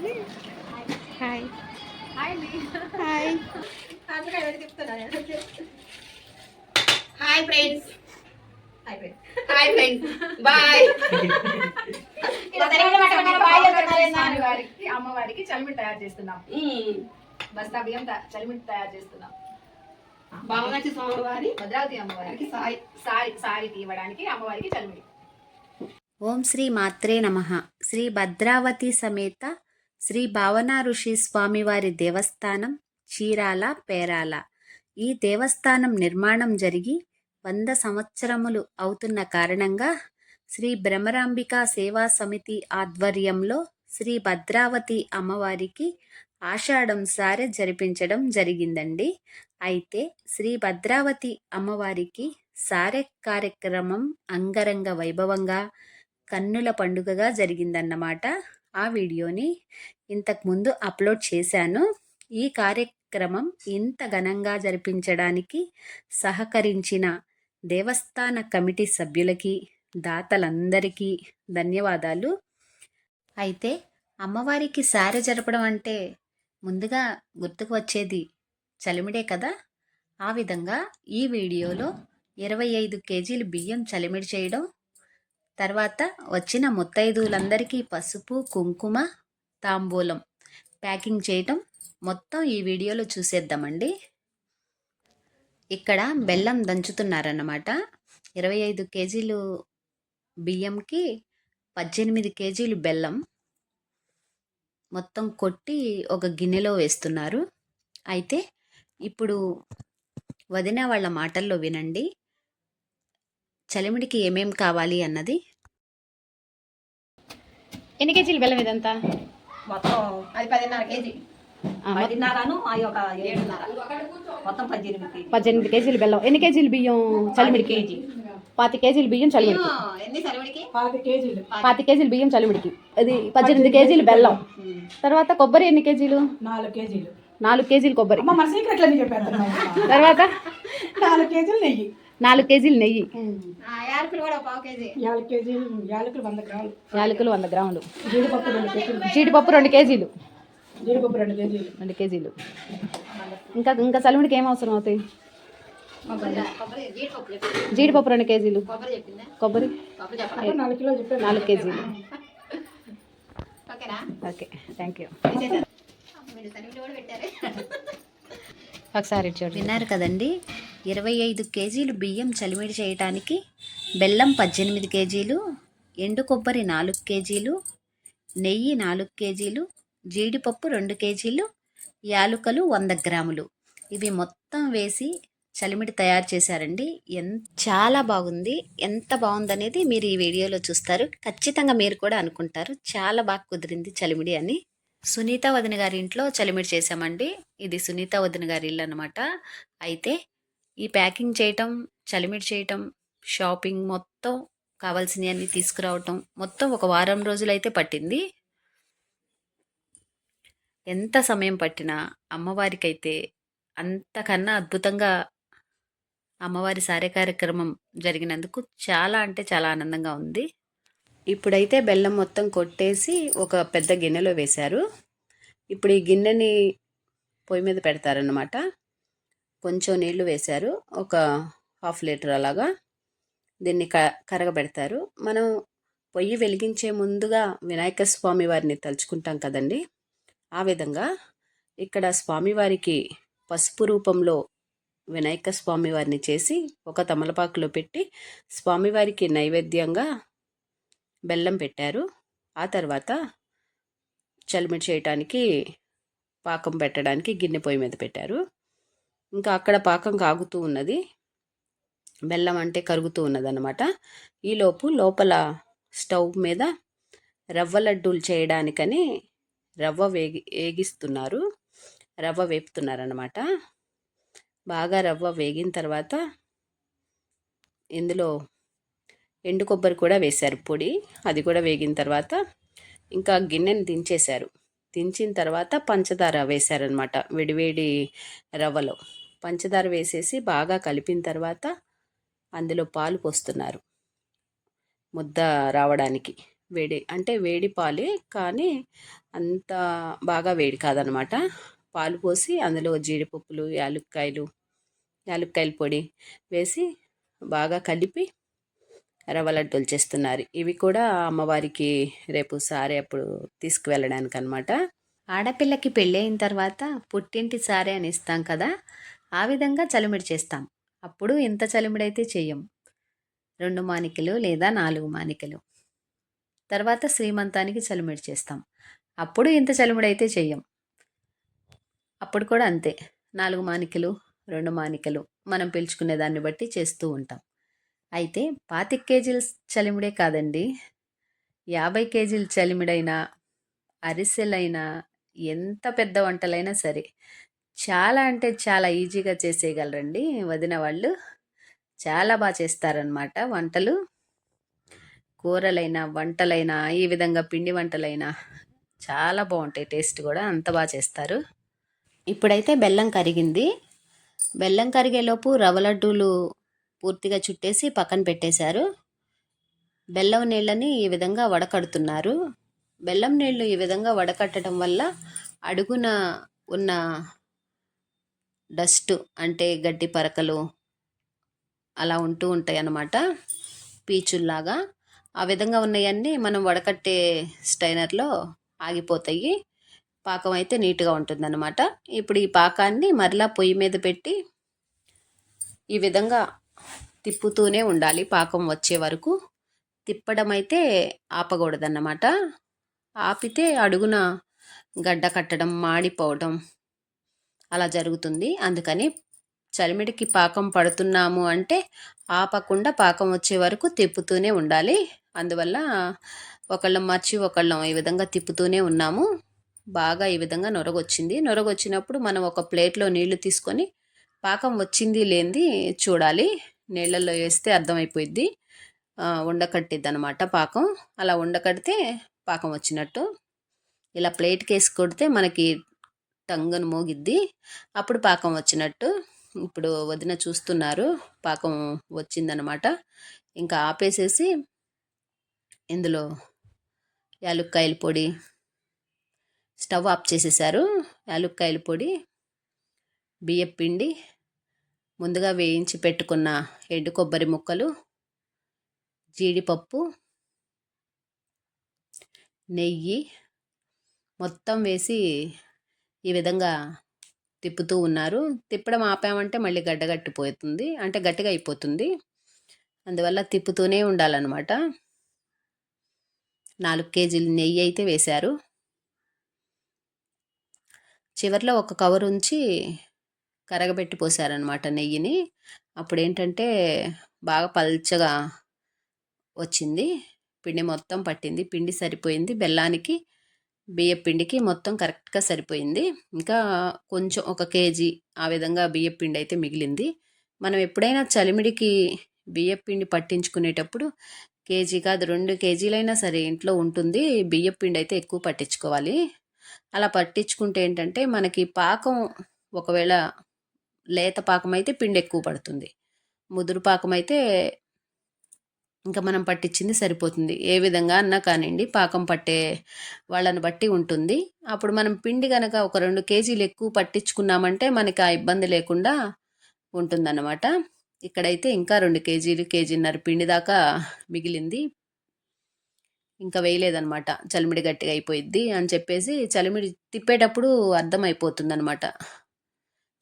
Hi hi friends hi friends bye వారికి అమ్మవారికి చలిమిడి తయారు చేస్తున్నాం. బస్తా బియ్యం చలిమిడి తయారు చేస్తున్నాం. బామగాచి స్వామివారి భద్రావతి అమ్మవారికి సాయి సారి సారికి ఇవ్వడానికి అమ్మవారికి చలిమిడి. ఓం శ్రీ మాత్రే నమ. శ్రీ భద్రావతి సమేత శ్రీ భావనా ఋషి స్వామివారి దేవస్థానం చీరాల పేరాల. ఈ దేవస్థానం నిర్మాణం జరిగి వంద సంవత్సరములు అవుతున్న కారణంగా శ్రీ భ్రమరాంబిక సేవా సమితి ఆధ్వర్యంలో శ్రీ భద్రావతి అమ్మవారికి ఆషాఢం సారె జరిపించడం జరిగిందండి. అయితే శ్రీ భద్రావతి అమ్మవారికి సారె కార్యక్రమం అంగరంగ వైభవంగా కన్నుల పండుగగా జరిగిందన్నమాట. ఆ వీడియోని ఇంతకుముందు అప్లోడ్ చేశాను. ఈ కార్యక్రమం ఇంత ఘనంగా జరిపించడానికి సహకరించిన దేవస్థాన కమిటీ సభ్యులకి దాతలందరికీ ధన్యవాదాలు. అయితే అమ్మవారికి సారె జరపడం అంటే ముందుగా గుర్తుకు వచ్చేది చలిమిడే కదా? ఆ విధంగా ఈ వీడియోలో ఇరవై ఐదు కేజీలు బియ్యం చలిమిడి చేయడం తర్వాత వచ్చిన ముత్తైదువులందరికీ పసుపు కుంకుమ తాంబూలం. ప్యాకింగ్ చేయటం మొత్తం ఈ వీడియోలో చూసేద్దామండి. ఇక్కడ బెల్లం దంచుతున్నారన్నమాట. ఇరవై ఐదు కేజీలు బియ్యంకి పద్దెనిమిది కేజీలు బెల్లం మొత్తం కొట్టి ఒక గిన్నెలో వేస్తున్నారు. అయితే ఇప్పుడు వదిన వాళ్ళ మాటల్లో వినండి. చలిమిడికి ఏమేం కావాలి అన్నది ఎన్ని కేజీలు బెల్లం ఇదంతా? మొత్తం అది పదిన్నర కేజీ. ఆ, మొత్తం పదిన్నరను అవి ఒక ఏడున్నర. మొత్తం పద్దెనిమిది పద్దెనిమిది కేజీలు బెల్లం. ఎన్ని కేజీలు బియ్యం చలిమిడికి? కేజీ. పాతి కేజీలు బియ్యం చలిమిడికి. పాతి కేజీలు. బియ్యం చలిమిడికి. అది పద్దెనిమిది కేజీలు బెల్లం. తర్వాత కొబ్బరి ఎన్ని కేజీలు? నాలుగు కేజీలు. నాలుగు కేజీలు కొబ్బరి. తర్వాత? నాలుగు కేజీలు నెయ్యి. నాలుగు కేజీలు నెయ్యి. యాలకులు వంద గ్రాములు. యాలకులు వంద గ్రాములు. జీడిపప్పు రెండు కేజీలు. జీడిపప్పు రెండు కేజీలు. రెండు కేజీలు. ఇంకా ఇంకా చలిమిడికి ఏం అవసరం అవుతాయి? కొబ్బరి కొబ్బరి జీడిపప్పు రెండు కేజీలు. కొబ్బరి నాలుగు కిలోలు చెప్పాను నాలుగు కేజీలు. ఓకేనా? ఓకే థ్యాంక్ యూ తీసేశారు. మీరు సరిపడి కూడా పెట్టారు ఒకసారి చూడండి. విన్నారు కదండి ఇరవై ఐదు కేజీలు బియ్యం చలిమిడి చేయటానికి బెల్లం పద్దెనిమిది కేజీలు ఎండు కొబ్బరి నాలుగు కేజీలు నెయ్యి నాలుగు కేజీలు జీడిపప్పు రెండు కేజీలు యాలుకలు వంద గ్రాములు. ఇవి మొత్తం వేసి చలిమిడి తయారు చేశారండి. ఎంత చాలా బాగుంది. ఎంత బాగుందనేది మీరు ఈ వీడియోలో చూస్తారు. ఖచ్చితంగా మీరు కూడా అనుకుంటారు. చాలా బాగా కుదిరింది చలిమిడి అని. సునీత వదిన గారి ఇంట్లో చలిమిడి చేశామండి. ఇది సునీత వదిన గారి ఇల్లు అనమాట అయితే ఈ ప్యాకింగ్ చేయటం చలిమిడి చేయటం షాపింగ్ మొత్తం కావాల్సినవి అన్నీ తీసుకురావటం మొత్తం ఒక వారం రోజులైతే పట్టింది. ఎంత సమయం పట్టినా అమ్మవారికైతే అంతకన్నా అద్భుతంగా అమ్మవారి సారే కార్యక్రమం జరిగినందుకు చాలా అంటే చాలా ఆనందంగా ఉంది. ఇప్పుడైతే బెల్లం మొత్తం కొట్టేసి ఒక పెద్ద గిన్నెలో వేశారు. ఇప్పుడు ఈ గిన్నెని పొయ్యి మీద పెడతారనమాట కొంచెం నీళ్ళు వేశారు. ఒక హాఫ్ లీటర్ అలాగా దీన్ని క కరగబెడతారు. మనం పొయ్యి వెలిగించే ముందుగా వినాయక స్వామి వారిని తలుచుకుంటాం కదండి. ఆ విధంగా ఇక్కడ స్వామివారికి పసుపు రూపంలో వినాయక స్వామి వారిని చేసి ఒక తమలపాకులో పెట్టి స్వామివారికి నైవేద్యంగా బెల్లం పెట్టారు. ఆ తర్వాత చలిమిడి చేయటానికి పాకం పెట్టడానికి గిన్నె పొయ్యి మీద పెట్టారు. ఇంకా అక్కడ పాకం కాగుతూ ఉన్నది. బెల్లం అంటే కరుగుతూ ఉన్నదన్నమాట. ఈలోపు లోపల స్టవ్ మీద రవ్వ లడ్డూలు చేయడానికని రవ్వ వేగి వేగిస్తున్నారు. రవ్వ వేపుతున్నారన్నమాట. బాగా రవ్వ వేగిన తర్వాత ఇందులో ఎండు కొబ్బరి కూడా వేశారు. పొడి అది కూడా వేగిన తర్వాత ఇంకా గిన్నెని దించేశారు. దించిన తర్వాత పంచదార వేశారనమాట విడివేడి రవ్వలో. పంచదార వేసేసి బాగా కలిపిన తర్వాత అందులో పాలు పోస్తున్నారు. ముద్ద రావడానికి. వేడి అంటే వేడి పాలే కానీ అంత బాగా వేడి కాదనమాట పాలు పోసి అందులో జీడిపప్పులు యాలుక్కాయలు యాలుక్కాయల పొడి వేసి బాగా కలిపి రవ్వ లడ్డూలు చేస్తున్నారు. ఇవి కూడా అమ్మవారికి రేపు సారే అప్పుడు తీసుకువెళ్ళడానికి అనమాట ఆడపిల్లకి పెళ్ళైన తర్వాత పుట్టింటి సారే అని ఇస్తాం కదా ఆ విధంగా చలిమిడి చేస్తాం. అప్పుడు ఇంత చలిమిడైతే చెయ్యం. రెండు మానికలు లేదా నాలుగు మానికలు తర్వాత శ్రీమంతానికి చలిమిడి చేస్తాం. అప్పుడు ఇంత చలిమిడైతే చెయ్యం. అప్పుడు కూడా అంతే. నాలుగు మానికలు రెండు మానికలు మనం పిలుచుకునే దాన్ని బట్టి చేస్తూ ఉంటాం. అయితే పాతిక కేజీల చలిమిడే కాదండి. యాభై కేజీల చలిమిడైనా అరిసెలైనా ఎంత పెద్ద వంటలైనా సరే చాలా అంటే చాలా ఈజీగా చేసేయగలరండి వదిన వాళ్ళు. చాలా బాగా చేస్తారనమాట వంటలు. కూరలైనా వంటలైనా ఈ విధంగా పిండి వంటలైనా చాలా బాగుంటాయి టేస్ట్ కూడా అంత బాగా చేస్తారు. ఇప్పుడైతే బెల్లం కరిగింది. బెల్లం కరిగేలోపు రవ్వ లడ్డూలు పూర్తిగా చుట్టేసి పక్కన పెట్టేశారు. బెల్లం నీళ్ళని ఈ విధంగా వడకడుతున్నారు. బెల్లం నీళ్ళు ఈ విధంగా వడకట్టడం వల్ల అడుగున ఉన్న డస్ట్ అంటే గడ్డి పరకలు అలా ఉంటూ ఉంటాయి అన్నమాట పీచుల్లాగా. ఆ విధంగా ఉన్నవన్నీ మనం వడకట్టే స్టైనర్లో ఆగిపోతాయి. పాకం అయితే నీట్గా ఉంటుందన్నమాట. ఇప్పుడు ఈ పాకాన్ని మరలా పొయ్యి మీద పెట్టి ఈ విధంగా తిప్పుతూనే ఉండాలి. పాకం వచ్చే వరకు తిప్పడం అయితే ఆపకూడదన్నమాట. ఆపితే అడుగున గడ్డ కట్టడం మాడిపోవడం అలా జరుగుతుంది. అందుకని చలిమిడికి పాకం పడుతున్నాము అంటే ఆపకుండా పాకం వచ్చే వరకు తిప్పుతూనే ఉండాలి. అందువల్ల ఒకళ్ళం మర్చి ఒకళ్ళం ఈ విధంగా తిప్పుతూనే ఉన్నాము. బాగా ఈ విధంగా నొరగొచ్చింది. నొరగొచ్చినప్పుడు మనం ఒక ప్లేట్లో నీళ్ళు తీసుకొని పాకం వచ్చింది లేనిది చూడాలి. నీళ్ళల్లో వేస్తే అర్థమైపోయిద్ది. ఉండకట్టిద్ది అనమాట పాకం. అలా ఉండకడితే పాకం వచ్చినట్టు. ఇలా ప్లేట్కి వేసి కొడితే మనకి టంగను మోగిద్ది. అప్పుడు పాకం వచ్చినట్టు. ఇప్పుడు వదిన చూస్తున్నారు. పాకం వచ్చిందనమాట ఇంకా ఆపేసేసి ఇందులో యాలుక్కాయల పొడి స్టవ్ ఆఫ్ చేసేసారు. యాలుక్కాయల పొడి బియ్యం పిండి ముందుగా వేయించి పెట్టుకున్న ఎండు కొబ్బరి ముక్కలు జీడిపప్పు నెయ్యి మొత్తం వేసి ఈ విధంగా తిప్పుతూ ఉన్నారు. తిప్పడం ఆపామంటే మళ్ళీ గడ్డగట్టిపోతుంది అంటే గట్టిగా అయిపోతుంది. అందువల్ల తిప్పుతూనే ఉండాలన్నమాట. నాలుగు కేజీలు నెయ్యి అయితే వేశారు. చివరిలో ఒక కవర్ ఉంచి కరగబెట్టి పోసారనమాట నెయ్యిని. అప్పుడు ఏంటంటే బాగా పల్చగా వచ్చింది. పిండి మొత్తం పట్టింది. పిండి సరిపోయింది. బెల్లానికి బియ్య పిండికి మొత్తం కరెక్ట్గా సరిపోయింది. ఇంకా కొంచెం ఒక కేజీ ఆ విధంగా బియ్య పిండి అయితే మిగిలింది. మనం ఎప్పుడైనా చలిమిడికి బియ్య పిండి పట్టించుకునేటప్పుడు కేజీ కాదు రెండు కేజీలైనా సరే ఇంట్లో ఉంటుంది. బియ్య పిండి అయితే ఎక్కువ పట్టించుకోవాలి. అలా పట్టించుకుంటే ఏంటంటే మనకి పాకం ఒకవేళ లేత పాకం అయితే పిండి ఎక్కువ పడుతుంది. ముదురు పాకం అయితే ఇంకా మనం పట్టించింది సరిపోతుంది. ఏ విధంగా అన్నా కానివ్వండి పాకం పట్టే వాళ్ళని బట్టి ఉంటుంది. అప్పుడు మనం పిండి కనుక ఒక రెండు కేజీలు ఎక్కువ పట్టించుకున్నామంటే మనకి ఆ ఇబ్బంది లేకుండా ఉంటుందన్నమాట. ఇక్కడైతే ఇంకా రెండు కేజీలు కేజీన్నర పిండి దాకా మిగిలింది. ఇంకా వేయలేదనమాట చలిమిడి గట్టిగా అయిపోయిద్ది అని చెప్పేసి చలిమిడి తిప్పేటప్పుడు అర్థమైపోతుంది అనమాట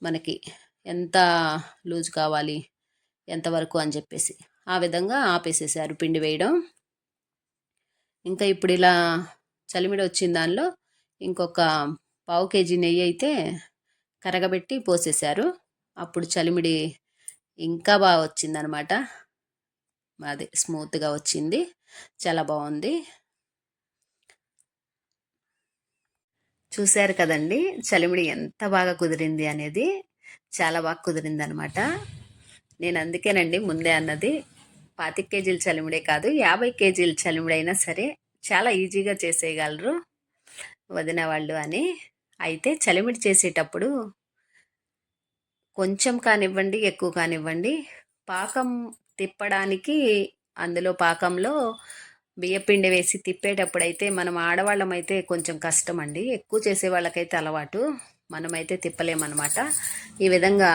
మనకి. ఎంత లూజ్ కావాలి ఎంతవరకు అని చెప్పేసి. ఆ విధంగా ఆపేసేసారు పిండి వేయడం. ఇంకా ఇప్పుడు ఇలా చలిమిడి వచ్చిన దానిలో ఇంకొక పావు కేజీ నెయ్యి అయితే కరగబెట్టి పోసేశారు. అప్పుడు చలిమిడి ఇంకా బాగా వచ్చిందనమాట. అది స్మూత్గా వచ్చింది. చాలా బాగుంది. చూశారు కదండి చలిమిడి ఎంత బాగా కుదిరింది అనేది. చాలా బాగా కుదిరింది అనమాట నేను అందుకేనండి ముందే అన్నది పాతిక కేజీల చలిమిడే కాదు యాభై కేజీల చలిమిడైనా సరే చాలా ఈజీగా చేసేయగలరు వదిన వాళ్ళు అని. అయితే చలిమిడి చేసేటప్పుడు కొంచెం కానివ్వండి ఎక్కువ కానివ్వండి పాకం తిప్పడానికి అందులో పాకంలో బియ్యపిండి వేసి తిప్పేటప్పుడు అయితే మనం ఆడవాళ్ళం అయితే కొంచెం కష్టం అండి ఎక్కువ చేసే వాళ్ళకైతే అలవాటు. మనమైతే తిప్పలేమన్నమాట. ఈ విధంగా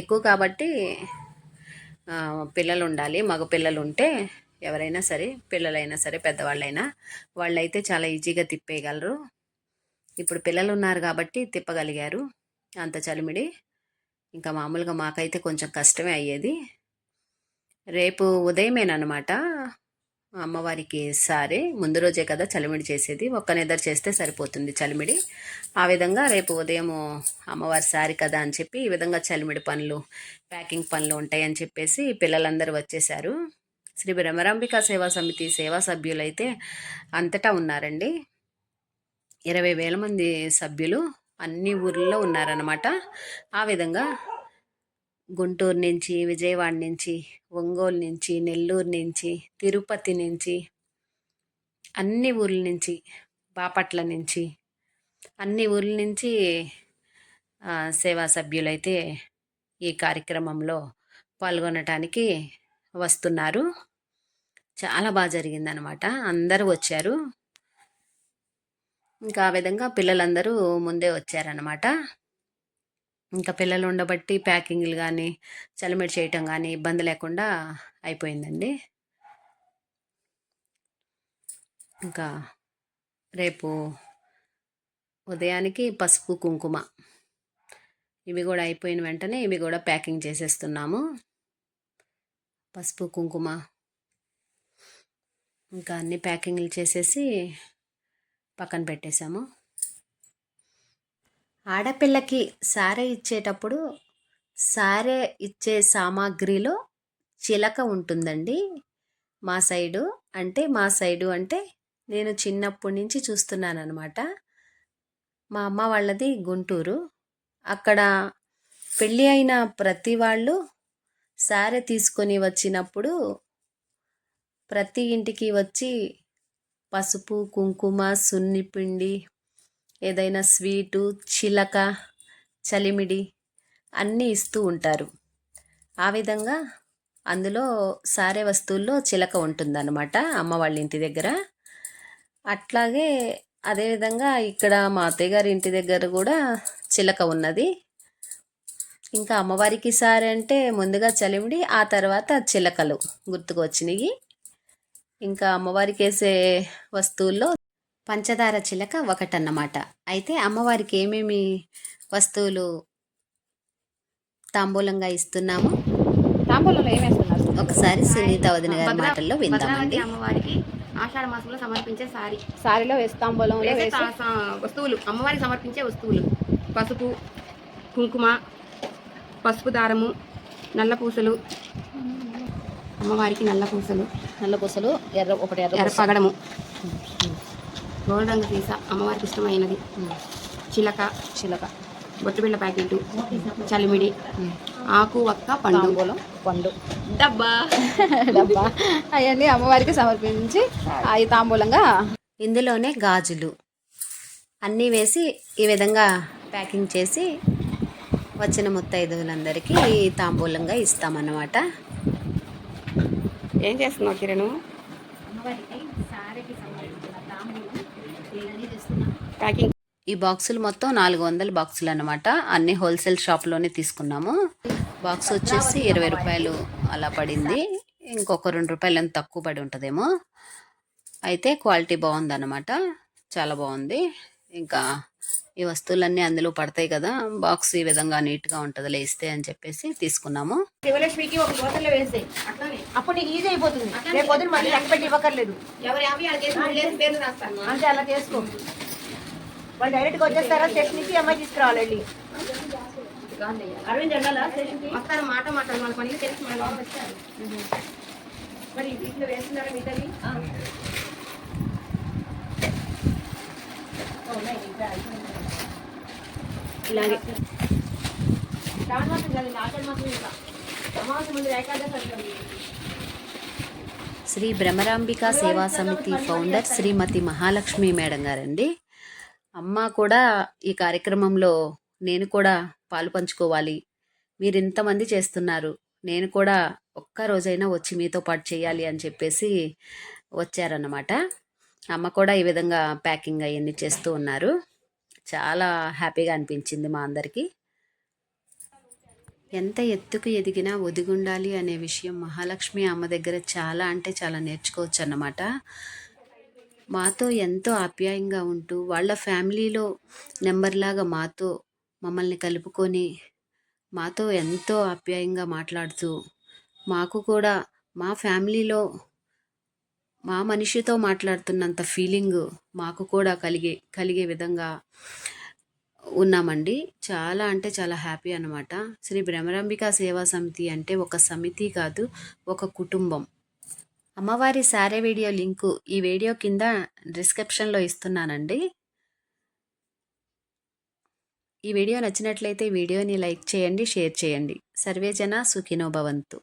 ఎక్కువ కాబట్టి పిల్లలు ఉండాలి మగ పిల్లలు ఉంటే ఎవరైనా సరే పిల్లలైనా సరే పెద్దవాళ్ళైనా వాళ్ళైతే చాలా ఈజీగా తిప్పేయగలరు. ఇప్పుడు పిల్లలు ఉన్నారు కాబట్టి తిప్పగలిగారు. అంత చలిమిడి. ఇంకా మామూలుగా మాకైతే కొంచెం కష్టమే అయ్యేది. రేపు ఉదయమేనమాట అమ్మవారికి సారీ. ముందు రోజే కదా చలిమిడి చేసేది. ఒక్క నిద్ర చేస్తే సరిపోతుంది చలిమిడి. ఆ విధంగా రేపు ఉదయం అమ్మవారి సారి కదా అని చెప్పి ఈ విధంగా చలిమిడి పనులు ప్యాకింగ్ పనులు ఉంటాయని చెప్పేసి పిల్లలందరూ వచ్చేసారు శ్రీ బ్రహ్మరాంబిక సేవా సమితి సేవా సభ్యులైతే అంతటా ఉన్నారండి. ఇరవై వేల మంది సభ్యులు అన్ని ఊర్లలో ఉన్నారన్నమాట. ఆ విధంగా గుంటూరు నుంచి విజయవాడ నుంచి ఒంగోలు నుంచి నెల్లూరు నుంచి తిరుపతి నుంచి అన్ని ఊర్ల నుంచి బాపట్ల నుంచి అన్ని ఊర్ల నుంచి సేవా సభ్యులైతే ఈ కార్యక్రమంలో పాల్గొనటానికి వస్తున్నారు. చాలా బాగా జరిగిందనమాట అందరూ వచ్చారు. ఇంకా ఆ విధంగా పిల్లలందరూ ముందే వచ్చారనమాట ఇంకా పిల్లలు ఉండబట్టి ప్యాకింగ్లు కానీ చలిమిడి చేయటం కానీ ఇబ్బంది లేకుండా అయిపోయిందండి. ఇంకా రేపు ఉదయానికి పసుపు కుంకుమ ఇవి కూడా అయిపోయిన వెంటనే ఇవి కూడా ప్యాకింగ్ చేసేస్తున్నాము. పసుపు కుంకుమ ఇంకా అన్ని ప్యాకింగ్లు చేసేసి పక్కన పెట్టేశాము. ఆడపిల్లకి సారే ఇచ్చేటప్పుడు సారే ఇచ్చే సామాగ్రిలో చిలక ఉంటుందండి. మా సైడు అంటే మా సైడు అంటే నేను చిన్నప్పటి నుంచి చూస్తున్నాను అనమాట మా అమ్మ వాళ్ళది గుంటూరు. అక్కడ పెళ్ళి అయిన ప్రతి వాళ్ళు సారె తీసుకొని వచ్చినప్పుడు ప్రతి ఇంటికి వచ్చి పసుపు కుంకుమ సున్నిపిండి ఏదైనా స్వీటు చిలక చలిమిడి అన్నీ ఇస్తూ ఉంటారు. ఆ విధంగా అందులో సారే వస్తువుల్లో చిలక ఉంటుందన్నమాట అమ్మ వాళ్ళ ఇంటి దగ్గర. అట్లాగే అదేవిధంగా ఇక్కడ మా అత్తయ్య గారి ఇంటి దగ్గర కూడా చిలక ఉన్నది. ఇంకా అమ్మవారికి సారే అంటే ముందుగా చలిమిడి ఆ తర్వాత చిలకలు గుర్తుకు వచ్చినాయి ఇంకా అమ్మవారికి వేసే వస్తువుల్లో పంచదార చిలక ఒకటన్నమాట. అయితే అమ్మవారికి ఏమేమి వస్తువులు తాంబూలంగా ఇస్తున్నాము? తాంబూలంలో ఏం వేస్తున్నారు? ఒకసారి సునీత వదిన గారి మాటల్లో విందామండి. అమ్మవారికి ఆషాఢ మాసంలో సమర్పించే సారీ. సారీలో వేసి తాంబూలంలో వేసే వేసి. సా- సా- వస్తువులు అమ్మవారికి సమర్పించే వస్తువులు. పసుపు కుంకుమ పసుపు దారము నల్ల పూసలు. అమ్మవారికి నల్ల పూసలు. నల్ల పూసలు ఎర్ర ఒకటి ఎర్ర. పగడము. గోల్డ్ రంగు సీస అమ్మవారికి ఇష్టమైనది. చిలక చిలక. బొట్టుబిళ్ళ ప్యాకెట్ చలిమిడి ఆకు వక్క పండు. తాంబూలం పండు. డబ్బా. డబ్బా. అవన్నీ అమ్మవారికి సమర్పించి అవి తాంబూలంగా ఇందులోనే గాజులు అన్నీ వేసి ఈ విధంగా ప్యాకింగ్ చేసి వచ్చిన ముత్తైదువులందరికీ తాంబూలంగా ఇస్తామన్నమాట. ఏం చేస్తున్నావు కిరణ్? ప్యాకింగ్. ఈ బాక్సులు మొత్తం నాలుగు వందల బాక్సులు అనమాట అన్ని హోల్సేల్ షాప్లోనే తీసుకున్నాము. బాక్స్ వచ్చేసి ఇరవై రూపాయలు అలా పడింది. ఇంకొక రెండు రూపాయలు ఎంత తక్కువ పడి ఉంటుందేమో. అయితే క్వాలిటీ బాగుందన్నమాట. చాలా బాగుంది. ఇంకా ఈ వస్తువులన్నీ అందులో పడతాయి కదా. బాక్స్ ఈ విధంగా నీట్గా ఉంటుందిలే ఇస్తే అని చెప్పేసి తీసుకున్నాము. శివలక్ష్మికి ఒక బోతల్లో వేసే అట్లానే. అప్పుడు నీకు ఈజీ అయిపోతుంది. రేపు పొద్దున మళ్ళీ లెక్క పెట్టి ఇవ్వకర్లేదు ఎవరు యాభై అది చేసి మళ్ళీ వేసి పేరు రాస్తాను అంతే అలా చేసుకో. వాళ్ళు డైరెక్ట్గా వచ్చేస్తారా? స్టేషన్కి అమ్మాయి తీసుకురావాలి వెళ్ళి అరవింద్ వెళ్ళాలా స్టేషన్కి వస్తారు మాట మాట్లాడు మన పని తెలిసి మన లోపలికి వచ్చారు. మరి వీటిలో వేస్తున్నారా మిగతావి? ఇలాగే. శ్రావణ మాసం కాదు ఆషాఢ మాసం ఇంకా. అమావాస్య ముందు ఏకాదశి అంటుంది శ్రీ భ్రమరాంబిక సేవా సమితి ఫౌండర్ శ్రీమతి మహాలక్ష్మి మేడం గారండి. అమ్మ కూడా ఈ కార్యక్రమంలో నేను కూడా పాలు పంచుకోవాలి. మీరు ఇంతమంది చేస్తున్నారు. నేను కూడా ఒక్క రోజైనా వచ్చి మీతో పాటు చేయాలి అని చెప్పేసి వచ్చారన్నమాట. అమ్మ కూడా ఈ విధంగా ప్యాకింగ్ అవన్నీ చేస్తూ ఉన్నారు. చాలా హ్యాపీగా అనిపించింది మా అందరికీ. ఎంత ఎత్తుకు ఎదిగినా ఒదిగుండాలి అనే విషయం మహాలక్ష్మి అమ్మ దగ్గర చాలా అంటే చాలా నేర్చుకోవచ్చు అన్నమాట మాతో ఎంతో ఆప్యాయంగా ఉంటూ వాళ్ళ ఫ్యామిలీలో నెంబర్లాగా మాతో మమ్మల్ని కలుపుకొని మాతో ఎంతో ఆప్యాయంగా మాట్లాడుతూ మాకు కూడా మా ఫ్యామిలీలో మా మనిషితో మాట్లాడుతున్నంత ఫీలింగ్ మాకు కూడా కలిగే కలిగే విధంగా ఉన్నామండి. చాలా అంటే చాలా హ్యాపీ అనమాట శ్రీ భ్రమరాంబిక సేవా సమితి అంటే ఒక సమితి కాదు ఒక కుటుంబం. అమ్మవారి సారే వీడియో లింకు ఈ వీడియో కింద డిస్క్రిప్షన్లో ఇస్తున్నానండి. ఈ వీడియో నచ్చినట్లయితే వీడియోని లైక్ చేయండి షేర్ చేయండి. సర్వేజన సుఖినోభవంతు